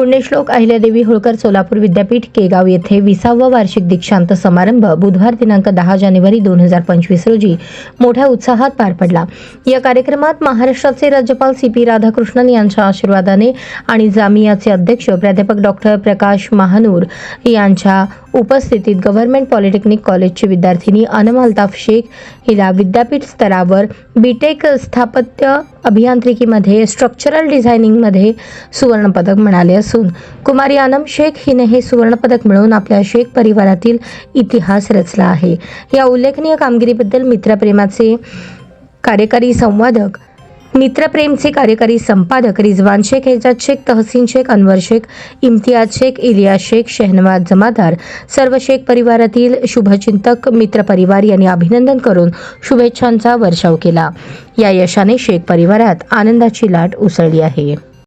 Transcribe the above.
Punyashlok Ahilyadevi Holkar Solapur Vidyapeeth Kegaon येथे विसावा वार्षिक दीक्षांत समारंभ बुधवार दिनांक दहा जानेवारी दोन हजार पंचवीस रोजी मोठ्या उत्साहात पार पडला. या कार्यक्रमात महाराष्ट्राचे राज्यपाल सी पी राधाकृष्णन यांच्या आशीर्वादाने आणि जामियाचे अध्यक्ष प्राध्यापक डॉक्टर प्रकाश महानूर यांच्या उपस्थितीत गव्हर्नमेंट पॉलिटेक्निक कॉलेजची विद्यार्थिनी अनम अल्ताफ शेख हिला विद्यापीठ स्तरावर बीटेक स्थापत्य अभियांत्रिकीमध्ये स्ट्रक्चरल डिझायनिंगमध्ये सुवर्णपदक मिळाले असून कुमारी आनम शेख हिने हे सुवर्णपदक मिळवून आपल्या शेख परिवारातील इतिहास रचला आहे. या उल्लेखनीय कामगिरीबद्दल मित्रप्रेमाचे कार्यकारी संवादक मित्रप्रेमचे कार्यकारी संपादक रिजवान शेख एजाज शेख तहसीन शेख अनवर शेख इम्तियाज शेख इलिया शेख शहनवाज जमादार सर्व शेख परिवारातील शुभचिंतक मित्रपरिवार यांनी अभिनंदन करून शुभेच्छांचा वर्षाव केला. या यशाने शेख परिवारात आनंदाची लाट उसळली आहे.